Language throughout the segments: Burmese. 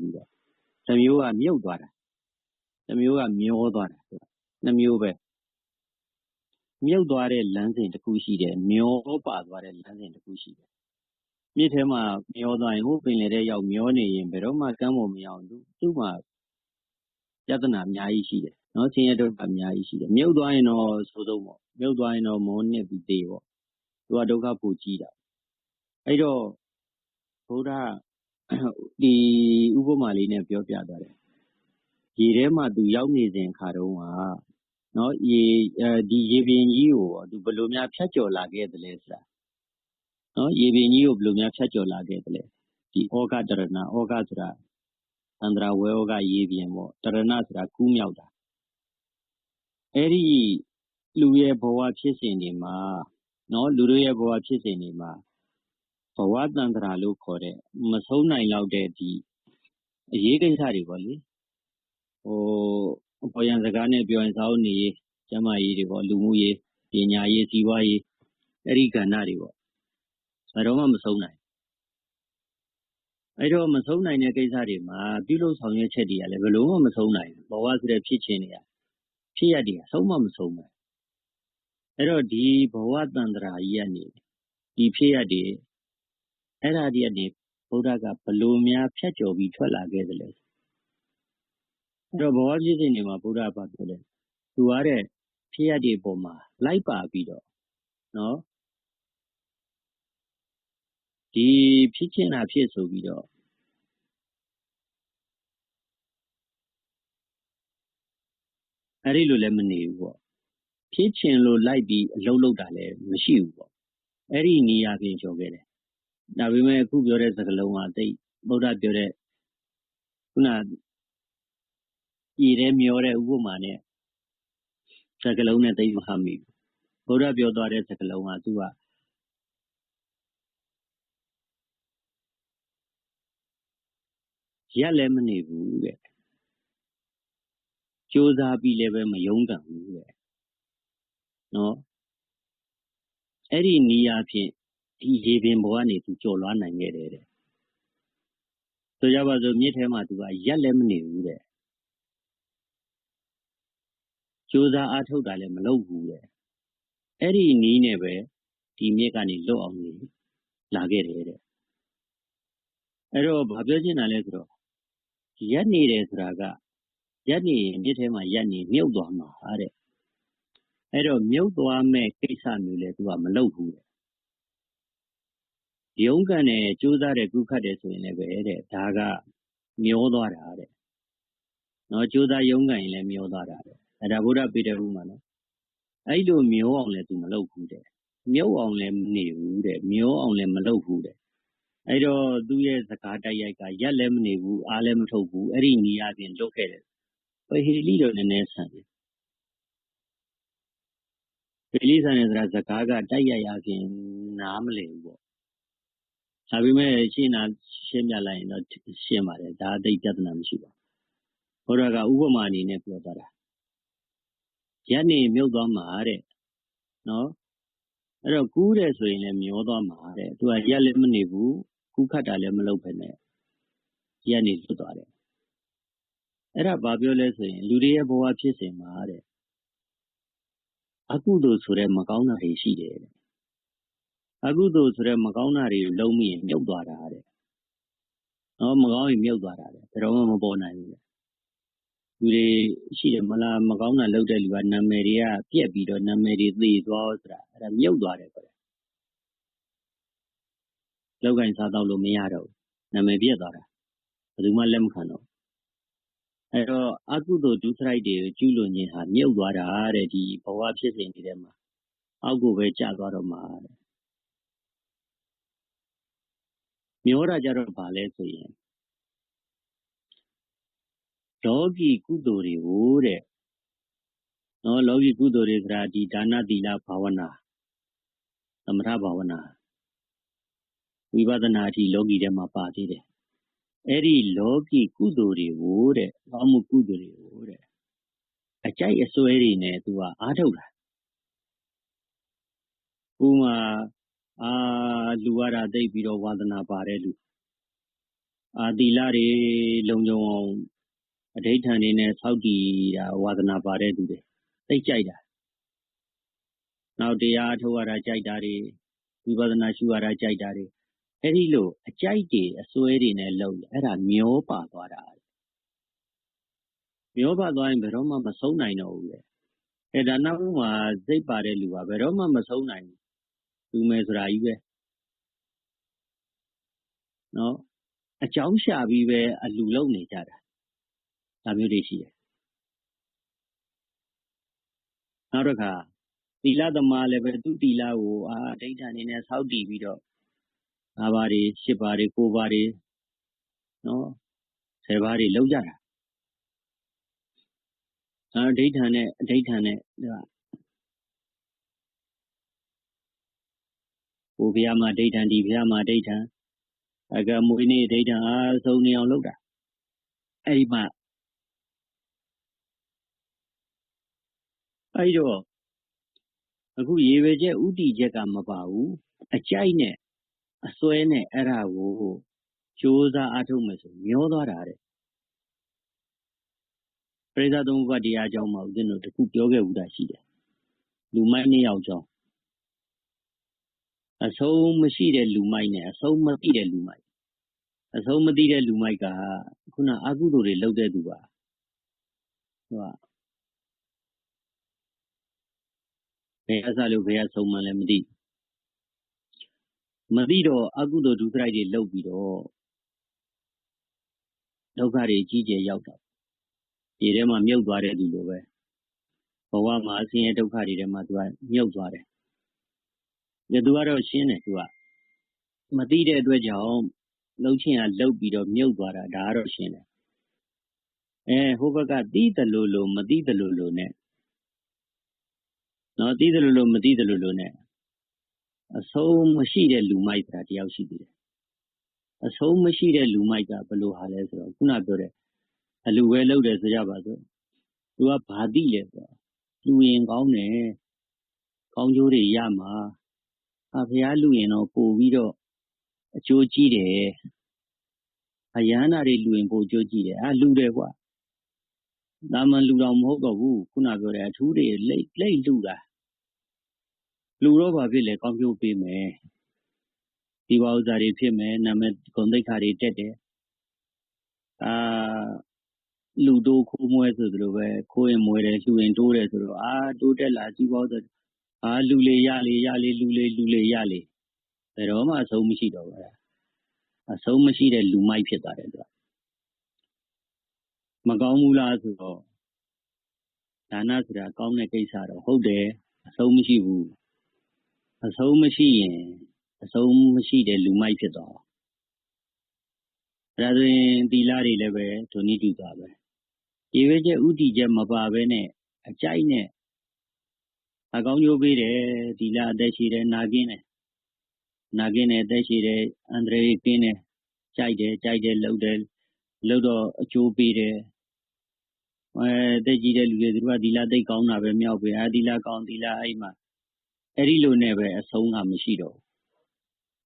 ဆိုပြီးတော့တစ်မျိုးကမြုပ်သွားတာတစ်မျိုးကမျောသွားတာနှစ်မျိုးပဲမြုပ်သွားတဲ့လမ်းစဉ်တစ်ခုရှိတယ်မျောပါသွားတဲ့လမ်းစဉ်တစ်ခုရှိတယ်မြစ်ထဲမှာမျောသွားရင်ဟိုပင်လယ်ထဲရောက်မျောနေရင်ဘယ်တော့မှကမ်းပေါ်မရောက်ဘူးသူ့မှာပြဿနာအများကြီးရှိတယ်နော်ဆင်းရဲဒုက္ခအများကြီးရှိတယ်မြုပ်သွားရင်တော့ဆိုဆုံးပေါ့မြုပ်သွားရင်တော့မောနစ်ပြီးသေးပေါ့သူကဒုက္ခပိုကြီးတာအဲ့တော့ဘုရား ဒီဥပမာလေးနဲ့ ပြောပြသွားတယ် ရေထဲမှာ သူရောက်နေစဉ်ခါတုန်းကနော်ရေအဲဒီရေပြင်ကြီးကို သူ ဘယ်လိုများ ဖြတ်ကျော်လာခဲ့သလဲဆိုတာနော်ရေပြင်ကြီးကို ဘယ်လိုများ ဖြတ်ကျော်လာခဲ့သလဲ ဒီ ဩဃတရဏ ဩဃဆိုတာ သန္တရာဝဲဩဃ ရေပြင်ပေါ့ တရဏဆိုတာ ကူးမြောက်တာ အဲ့ဒီလူရဲ့ ဘဝဖြစ်စဉ်တွေမှာနော်လူတို့ရဲ့ ဘဝဖြစ်စဉ်တွေမှာဘ ဝတန္တရာလို့ခေါ်တဲ့ မဆုံးနိုင်လောက်တဲ့ဒီအရေးကိစ္စတွေပေါ့လေဟိုပေါ်ရန်စကားနဲ့ပြောရင် စာအုပ်နေရေး ကျမရေးတွေပေါ့လူမှုရေး ပညာရေး စီးပွားရေး အဲ့ဒီကဏ္ဍတွေပေါ့ ဘယ်တော့မှ မဆုံးနိုင်အဲ့တော့ မဆုံးနိုင်တဲ့ကိစ္စတွေမှာ ပြုလုပ်ဆောင်ရွက်ချက်တွေကလည်း ဘယ်လို့မှ မဆုံးနိုင်ဘူး ဘဝဆိုတဲ့ ဖြစ်ခြင်းတွေက ဖြစ်ရတွေက ဆုံးမမဆုံးဘူး အဲ့တော့ ဒီဘဝတန္တရာကြီးကနေ ဒီဖြစ်ရတွေ အဲ့ဒါတွေကနေဘုရားကဘလို့များ ဖြတ်ကျော်ပြီး ထွက်လာခဲ့တယ်လဲ အဲ့တော့ ဘဝဖြစ်စဉ်တွေမှာဘုရားဘာပြောလဲ သူရတဲ့ ဖြစ်ရတွေပုံမှာ လိုက်ပါပြီးတော့နော်ဒီဖြစ်ချင်တာဖြစ်ဆိုပြီးတော့ အဲ့ဒီလိုလည်း မနေဘူးပေါ့ ဖြစ်ချင်လို့လိုက်ပြီး အလုပ်လုပ်တာလည်း မရှိဘူးပေါ့ အဲ့ဒီနေရာပြင်ကျော်ခဲ့တယ် ဒါပေမဲ့ အခုပြောတဲ့စကားလုံးကတိတ်ဗုဒ္ဓပြောတဲ့ ခုနပြည်ထဲမျောတဲ့ ဥပမာနဲ့ စကားလုံးနဲ့တိတ်မဟာမိဘူး ဗုဒ္ဓပြောသွားတဲ့ စကားလုံးက သူကရက်လည်းမနေဘူးတဲ့ ကြိုးစားပြီးလည်းပဲမယုံကံဘူးတဲ့နော်အဲ့ဒီနီးယားဖြင့် ဒီရေပင်ဘဝကနေသူကြော်လွှားနိုင်ခဲ့တယ်တဲ့ဆိုကြပါစို့မြစ်ထဲမှာသူကရက်လည်းမနေဘူးတဲ့ကြိုးစားအားထုတ်တာလည်းမလုပ်ဘူးတဲ့အဲ့ဒီနီးနဲ့ပဲဒီမြစ်ကနေလွတ်အောင်နေလာခဲ့တယ်တဲ့အဲ့တော့ဘာပြောချင်တာလဲဆိုတော့ရက်နေတယ်ဆိုတာကရက်နေရင်မြစ်ထဲမှာရက်နေမြုပ်သွားမှာတဲ့အဲ့တော့မြုပ်သွားမဲ့ကိစ္စမျိုးလဲသူကမလုပ်ဘူးတဲ့ ရုန်းကန်တယ်ကြိုးစားတယ်ကုခတ်တယ်ဆိုရင်လည်းပဲတဲ့ဒါကမျောသွားတာတဲ့နော်ကြိုးစားရုန်းကန်ရင်လည်းမျောသွားတာတဲ့အဲ့ဒါဗုဒ္ဓပေတရုမှာနော်အဲ့လိုမျောအောင်လည်းသူမလုပ်ဘူးတဲ့မြုပ်အောင်လည်းမနေဘူးတဲ့မျောအောင်လည်းမလုပ်ဘူးတဲ့အဲ့တော့သူ့ရဲ့စကားတိုက်ရိုက်ကရက်လည်းမနေဘူးအားလည်းမထုတ်ဘူးအဲ့ဒီနေရာပြင်လုတ်ခဲ့တယ်ဟေဟီလီတော့နည်းနည်းဆန်တယ်ဟီလီဆန်တယ်ဆိုတာစကားကတိုက်ရိုက်အပြင်နားမလည်ဘူးပေါ့ ဒါပေမဲ့ရှင်းတာရှင်းပြလိုက်ရင်တော့ရှင်းပါတယ်ဒါအသိပြဿနာမရှိပါဘူးဘုရားကဥပမာအနေနဲ့ပြောသွားတာရက်နေမြုပ်သွားမှာတဲ့နော်အဲ့တော့ကူးတယ်ဆိုရင်လည်းမျောသွားမှာတဲ့သူကရက်လည်းမနေဘူးကူးခတ်တာလည်းမလုပ်ဖ ೇನೆ ရက်နေလွတ်သွားတယ်အဲ့ဒါဘာပြောလဲဆိုရင်လူတွေရဲ့ဘဝဖြစ်စဉ်မှာတဲ့အကုသိုလ်ဆိုတဲ့မကောင်းတာတွေရှိတယ်တဲ့ အကုသိုလ်ဆိုတဲ့ မကောင်းတာတွေကိုလုံးမိရင် မြုပ်သွားတာတဲ့နော်မကောင်းရင် မြုပ်သွားတာတဲ့ ဘယ်တော့မှ မပေါ်နိုင်ဘူးလေလူတွေရှိတယ်မလား မကောင်းတာလုပ်တဲ့လူက နာမည်တွေကပြက်ပြီးတော့ နာမည်တွေ သေသွားဆိုတာ အဲ့ဒါ မြုပ်သွားတယ်ခေါ်တယ်လောက်ကင်စားတော့လို့ မရတော့ဘူး နာမည်ပြက်သွားတာ ဘယ်သူမှ လက်မခံတော့အဲ့တော့ အကုသိုလ် ဒုစရိုက်တွေကို ကျူးလွန်ခြင်းဟာ မြုပ်သွားတာတဲ့ ဒီဘဝဖြစ်စဉ်တွေထဲမှာ အောက်ကိုပဲ ကျသွားတော့မှာတဲ့ မျောတာကြတော့ဗာလဲဆိုရင်လောကီကုသိုလ်တွေကိုတဲ့နော်လောကီကုသိုလ်တွေဆိုတာဒီဒါနသီလဘာဝနာသမထဘာဝနာဝိပဿနာအထိလောကီထဲမှာပါသေးတယ်အဲ့ဒီလောကီကုသိုလ်တွေကိုတဲ့ကောင်းမှုကုသိုလ်တွေကိုတဲ့အကြိုက်အစွဲတွေနဲ့သူကအားထုတ်တာဥမာ အာလူရတာသိပြီးတော့ ဝါသနာပါတဲ့လူအာသီလတွေ လုံခြုံအောင်အဋိဋ္ဌံတွေနဲ့ ဆောက်တည်တာ ဝါသနာပါတဲ့သူတွေ သိကြိုက်တာ နောက် တရားထုတ်ရတာ ကြိုက်တာတွေ ဝိပဿနာရှုရတာ ကြိုက်တာတွေ အဲ့ဒီလို အကြိုက်တွေ အစွဲတွေနဲ့လုံအဲ့ဒါ မျောပါသွားတာ မျောပါသွားရင် ဘယ်တော့မှ မဆုံးနိုင်တော့ဘူးလေအဲ့ဒါ နောက်မှစိတ်ပါတဲ့လူက ဘယ်တော့မှ မဆုံးနိုင်ဘူး လူမယ်ဆိုတာကြီးပဲနော်အကြောင်းရှာပြီးပဲအလူလုံနေကြတာဒါမျိုးတွေရှိတယ်နောက်တစ်ခါသီလသမားလည်းပဲသူတီလာကိုအာဒိဋ္ဌာန်နေနဲ့စောက်တည်ပြီးတော့၅ပါးတွေ၈ပါးတွေ၉ပါးတွေနော်၁၀ပါးတွေလောက်ကြတာအဲဒိဋ္ဌာန်နဲ့အဒိဋ္ဌာန် ဟိုဘုရားမှာဒိဋ္ဌာန်ဒီဘုရားမှာဒိဋ္ဌာန်အကမွေးနေ့ဒိဋ္ဌာန်အားဆုံးနေအောင်လုပ်တာအဲ့ဒီမှာအဲ့တော့အခုရေပဲချက်ဥတီချက်ကမပါဘူးအကြိုက်နဲ့အစွဲနဲ့အဲ့ဒါကိုကြိုးစားအားထုတ်မယ်ဆိုမျောသွားတာတဲ့ပရိသတ်သုံးခုကတရားအကြောင်းမှာဦးဇင်းတို့တခုပြောခဲ့ဦးတာရှိတယ်လူမိုက်နှစ်ယောက်ကြောင်း အဆုံးမရှိတဲ့လူမိုက်နဲ့ အဆုံးမသိတဲ့လူမိုက် အဆုံးမသိတဲ့လူမိုက်က ခုန အကုသိုလ်တွေလုပ်တဲ့သူပါဟိုကဘယ်အစလို့ ဘယ်အဆုံးမှလည်း မသိမသိတော့ အကုသိုလ် ဒုစရိုက်တွေလုပ်ပြီးတော့ ဒုက္ခတွေကြီးကျယ်ရောက်တော့ဒီထဲမှာ မြုပ်သွားတဲ့လူလိုပဲ ဘဝမှာ ဆင်းရဲဒုက္ခတွေထဲမှာ သူက မြုပ်သွားတယ်။ သူကတော့ ရှင်းတယ် သူက မသိတဲ့အတွက်ကြောင့်လှုပ်ချင်ရလှုပ်ပြီးတော့ မြုပ်သွားတာ ဒါကတော့ ရှင်းတယ်။အဲဟိုဘက်က သိတယ်လို့လို့မသိတယ်လို့လို့နဲ့နော်သိတယ်လို့လို့မသိတယ်လို့လို့နဲ့ အဆုံးမရှိတဲ့ လူမိုက်ဆိုတာ တယောက်ရှိသေးတယ်။အဆုံးမရှိတဲ့ လူမိုက်က ဘယ်လိုဟာလဲဆိုတော့ ခုနပြောတဲ့ အလူပဲလုပ်တယ် ဆိုကြပါစို့။သူက ဘာသိလဲဆိုတော့လူရင်ကောင်းတယ်။ကောင်းကျိုးတွေရမှာအာ ဘုရားလူရင်တော့ ပို့ပြီးတော့ အကျိုးကြီးတယ်အယန္တာတွေလူရင် ပို့အကျိုးကြီးတယ်အာလူတယ်ကွာဒါမှလူတော်မဟုတ်တော့ဘူး ခုနပြောတဲ့ အထူးတွေ လိတ်လိတ်လူတာလူတော့ ဘာဖြစ်လဲ ကောင်းကျိုးပေးမယ်ဒီဝဥစ္စာတွေဖြစ်မယ် နာမည်ဂုဏ်သိက္ခာတွေတက်တယ်အာလူတို့ခိုးမွဲဆိုသလိုပဲ ခိုးရင်မွဲတယ်လူရင်တိုးတယ်ဆိုတော့အာတိုးတက်လာ စီးပွားဆို အာလူလေရလေရလေလူလေလူလေရလေဘယ်တော့မှအဆုံးမရှိတော့ဘူးအဆုံးမရှိတဲ့လူမိုက်ဖြစ်သွားတယ်သူကမကောင်းဘူးလားဆိုတော့ဒါနဆိုတာကောင်းတဲ့ကိစ္စတော့ဟုတ်တယ်အဆုံးမရှိဘူးအဆုံးမရှိရင်အဆုံးမရှိတဲ့လူမိုက်ဖြစ်သွားဒါဆိုရင်သီလတွေလည်းပဲဒုနိတိသွားပဲဒီဝိကျဥတီချက်မပါဘဲနဲ့အကြိုက်နဲ့ အကောင်းကျိုးပေးတယ်ဒီလအသက်ရှိတယ် နာကင်းတယ် နာကင်းတယ် အသက်ရှိတယ် အန္တရာယ်ကင်းတယ် ကြိုက်တယ် ကြိုက်တယ်လှုပ်တယ်လှုပ်တော့ အကျိုးပေးတယ်အဲတက်ကြည့်တဲ့လူတွေ သူကဒီလသိကောင်းတာပဲ မြောက်ပဲအာဒီလကောင်းဒီလအဲ့မှာအဲ့ဒီလိုနဲ့ပဲ အဆုံးက မရှိတော့ဘူး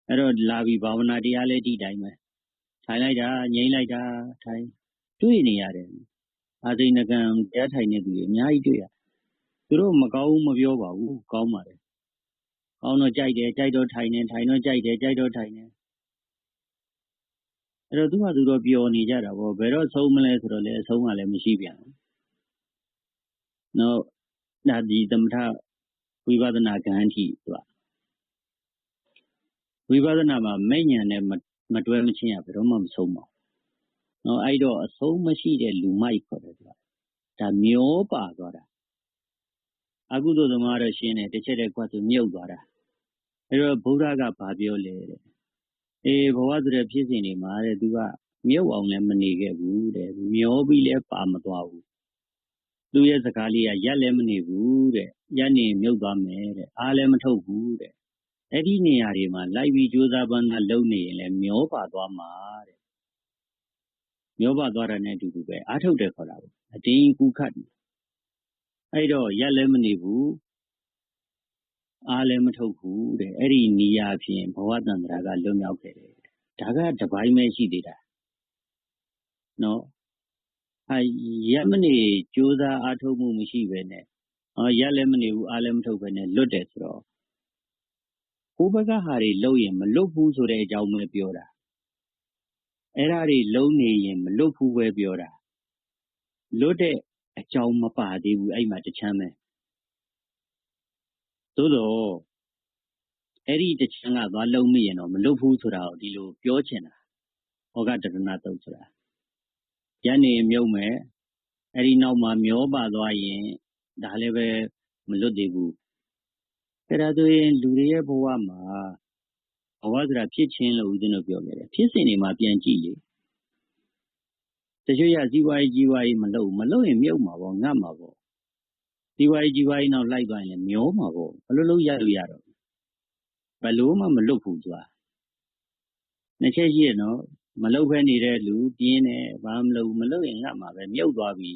အဲ့တော့ လာပြီးဘာဝနာတရားလည်း ဒီတိုင်းပဲ ထိုင်လိုက်တာ ငြိမ့်လိုက်တာ ထိုင် တွေ့နေရတယ် အာသိဏကံတရားထိုင်နေသူတွေ အများကြီးတွေ့ရ သူတို့မကောင်းဘူးမပြောပါဘူးကောင်းပါတယ်ကောင်းတော့ကြိုက်တယ်ကြိုက်တော့ထိုင်နေထိုင်တော့ကြိုက်တယ်ကြိုက်တော့ထိုင်နေအဲ့တော့သူကသူတော့ပျော်နေကြတာပေါ့ဘယ်တော့ဆုံးမလဲဆိုတော့လေအဆုံးကလည်းမရှိပြန်ဘူးနော်ဒါဒီသမထဝိပဿနာကံထိသူကဝိပဿနာမှာမဲ့ညာနဲ့မတွဲမချင်းရဘယ်တော့မှမဆုံးပါဘူးနော်အဲ့တော့အဆုံးမရှိတဲ့လူမိုက်ခေါ်တယ်သူကဒါမျောပါသွားတာ အကုသိုလ်သမားတော့ရှင်းတယ်တစ်ချက်တည်းကွာဆိုမြုပ်သွားတာအဲ့တော့ဘုရားကဘာပြောလဲတဲ့အေးဘဝဆိုတဲ့ဖြစ်စဉ်တွေမှာတဲ့သူကမြုပ်အောင်လည်းမနေခဲ့ဘူးတဲ့မျောပြီးလည်းပါမသွားဘူးသူရဲ့စကားလေးကရက်လည်းမနေဘူးတဲ့ရက်နေမြုပ်သွားမယ်တဲ့အားလည်းမထုတ်ဘူးတဲ့အဲ့ဒီနေရာတွေမှာလိုက်ပြီးကြိုးစားပန်းသာလုပ်နေရင်လည်းမျောပါသွားမှာတဲ့မျောပါသွားတာနဲ့အတူတူပဲအားထုတ်တယ်ခေါ်တာပေါ့အတင်းကူခတ် အဲ့တော့ရက်လည်းမနေဘူးအားလည်းမထုတ်ဘူးတဲ့အဲ့ဒီနေရာဖြင့်ဘဝတန္တရာကလွတ်မြောက်ခဲ့တယ်ဒါကတပိုင်းပဲရှိသေးတာနော်အဲရက်မနေကြိုးစားအားထုတ်မှုမရှိပဲနဲ့အော်ရက်လည်းမနေဘူးအားလည်းမထုတ်ပဲနဲ့လွတ်တယ်ဆိုတော့ကိုယ်ဘက်ကဟာတွေလုံရင်မလွတ်ဘူးဆိုတဲ့အကြောင်းပဲပြောတာအဲ့ဒါတွေလုံနေရင်မလွတ်ဘူးပဲပြောတာလွတ်တဲ့ အကြောင်းမပါသေးဘူးအဲ့မှာတချမ်းပဲသို့တော့အဲ့ဒီတချမ်းကသွားလုံးမိရင်တော့မလွတ်ဘူးဆိုတာကိုဒီလိုပြောချင်တာဟောကတရဏတုတ်ဆိုတာရနေမြုံမဲ့အဲ့ဒီနောက်မှာမျောပါသွားရင်ဒါလည်းပဲမလွတ်သေးဘူးအဲ့ဒါဆိုရင်လူတွေရဲ့ဘဝမှာဘဝဆိုတာဖြစ်ချင်းလို့ဦးဇင်းတို့ပြောခဲ့တယ်ဖြစ်စဉ်တွေမှာပြန်ကြည့်လေ တချို့ရဇီဝရေးကြီးဝါရေးမလုပ်မလုပ်ရင်မြုပ်မှာပေါ့ငတ်မှာပေါ့ဇီဝရေးကြီးဝါရေးနောက်လိုက်သွားရင်လည်းမျောမှာပေါ့ဘလို့လို့ရလို့ရတော့ဘလို့မှမလွတ်ဘူးသူကနှစ်ချက်ရှိရနော်မလုတ်ဖဲနေတဲ့လူပြင်းတယ်ဘာမလုပ်မလုပ်ရင်ငတ်မှာပဲမြုပ်သွားပြီ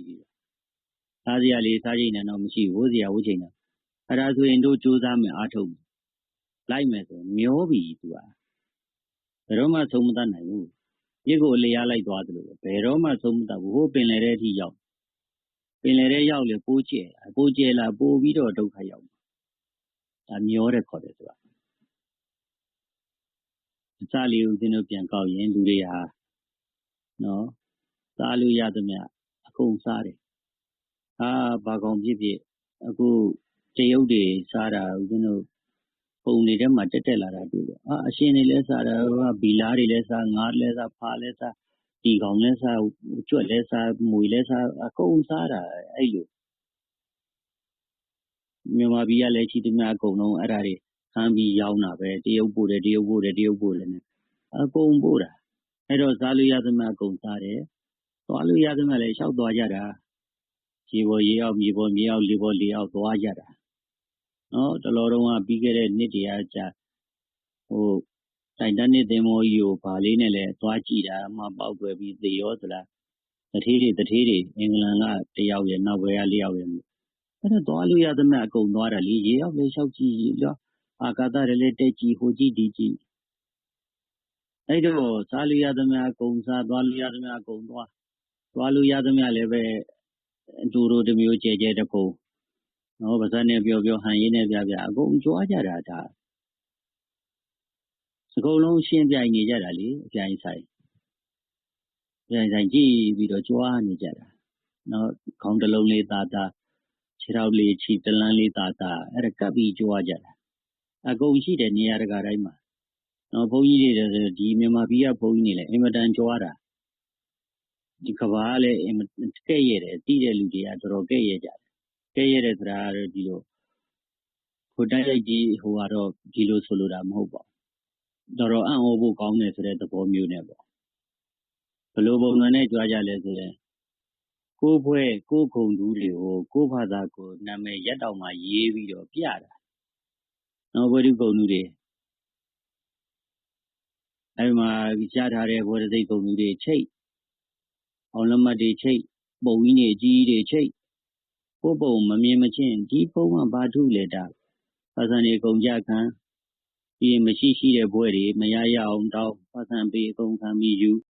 စားစရာလေးစားချိန်နဲ့တော့မရှိဘူးဝိုးစရာဝိုးချိန်နဲ့အဲ့ဒါဆိုရင်တို့စူးစမ်းမယ်အားထုတ်လိုက်မယ်ဆိုမျောပြီသူကဘယ်တော့မှသုံးမတတ်နိုင်ဘူး မြစ်ကိုအလျားလိုက်သွားသလိုဘယ်တော့မှသုံးမတတ်ဘူးဟိုပင်လယ်တဲ့အထိရောက်ပင်လယ်ထဲရောက်လေပိုးကျဲပိုးကျဲလာပိုးပြီးတော့ဒုက္ခရောက်ဒါမျောတယ်ခေါ်တယ်သူကအစလေးဦးဇင်းတို့ပြန်ကောက်ရင်လူတွေဟာနော်စားလို့ရသမျှအကုန်စားတယ်အာဘာကောင်ဖြစ်ဖြစ်အခုတရုတ်တွေစားတာဦးဇင်းတို့ ပုံတွေထဲမှာ တက်တက်လာတာတွေ့တယ်အာအရှင်တွေလည်းစားတယ်ဟိုဘီလာတွေလည်းစား ငါးလည်းစား ဖားလည်းစားဒီကောင်လည်းစား ကြွက်လည်းစားမွေလည်းစား အကုန်စားတာ အဲ့လို မြန်မာပြည်ကလည်း ရှိသမျှအကုန်လုံး အဲ့ဒါတွေဆမ်းပြီးရောင်းတာပဲ တရုတ်ပို့တယ် တရုတ်ပို့တယ် တရုတ်ပို့တယ်နဲ့ အကုန်ပို့တာ အဲ့တော့ စားလို့ရသမျှ အကုန်စားတယ် သွားလို့ရသမျှလည်း လျှောက်သွားကြတာ ရေပေါ်ရေအောက် မြေပေါ်မြေအောက် လေပေါ်လေအောက် သွားကြတာ နော်တလောတုန်းကပြီးခဲ့တဲ့နှစ်တည်းကကြာဟိုတိုင်တန်းနှစ်သင်္ဘောကြီးကိုဗာလေးနဲ့လည်းသွားကြည့်တာမှပေါက်ွယ်ပြီးသေရောသလားတထေးတွေတထေးတွေအင်္ဂလန်ကတယောက်ရဲ့နောက်ဘက်ကလျောက်ရဲ့အဲ့တော့သွားလို့ရသမျှအကုန်သွားတာလေရေအောက်လည်းလျှောက်ကြည့်ရောအာကာသလည်းတက်ကြည့်ဟိုကြည့်ဒီကြည့်အဲ့တော့စားလို့ရသမျှအကုန်စားသွားလို့ရသမျှအကုန်သွားသွားလို့ရသမျှလည်းပဲတူတူတစ်မျိုးကြဲကြဲတစ်ပုံ နော်ပါဇက်နဲ့ပြောပြောဟန်ရင်းနဲ့ပြပြအကုန်ကြွားကြတာဒါအကုန်လုံးရှင်းပြိုင်နေကြတာလေအပြိုင်ဆိုင်ပြိုင်ဆိုင်ကြည့်ပြီးတော့ကြွားနေကြတာနော်ခေါင်းတစ်လုံးလေးသားသားခြေထောက်လေးခြေတလန်းလေးသားသားအဲ့ဒါကပ်ပြီးကြွားကြတာအကုန်ရှိတယ်နေရာတကာတိုင်းမှာနော်ဘုန်းကြီးတွေဆိုဒီမြန်မာပြည်ကဘုန်းကြီးတွေလည်းအင်မတန်ကြွားတာဒီကဘာကလည်းကဲ့ရဲ့တယ်တီးတဲ့လူတွေကတော်တော်ကဲ့ရဲ့ကြတယ် ကဲ့ရဲ့တဲ့သရာကတော့ ဒီလိုခိုတိုက်ရိုက်ကြီးဟိုကတော့ဒီလိုဆိုလိုတာ မဟုတ်ပါဘူး တော်တော်အံ့ဩဖို့ ကောင်းတယ်ဆိုတဲ့ သဘောမျိုးနဲ့ပေါ့ဘလို့ပုံစံနဲ့ ကြွားကြလဲဆိုရင် ကိုယ်ဖွဲကိုယ်ခုံတူးတွေကို ကိုယ်ဘာသာကိုနာမည်ရက်တောင်မှရေးပြီးတော့ ပြတာနော်ဘုဒ္ဓဂုံတူးတွေ အဲဒီမှာကြားထားတဲ့ဘောဓသိကုံတွေချိတ် အောင်လက်မှတ်တွေချိတ် ပုံကြီးတွေ အကြီးတွေချိတ် ကိုပုံမမြင်မချင်းဒီပုံကဘာထုလေတာပါစံတွေကုန်ကြခံပြီးမရှိရှိတဲ့ဘွဲတွေမရရအောင်တောင်းပါစံပေးအကုန်ခံပြီးယူ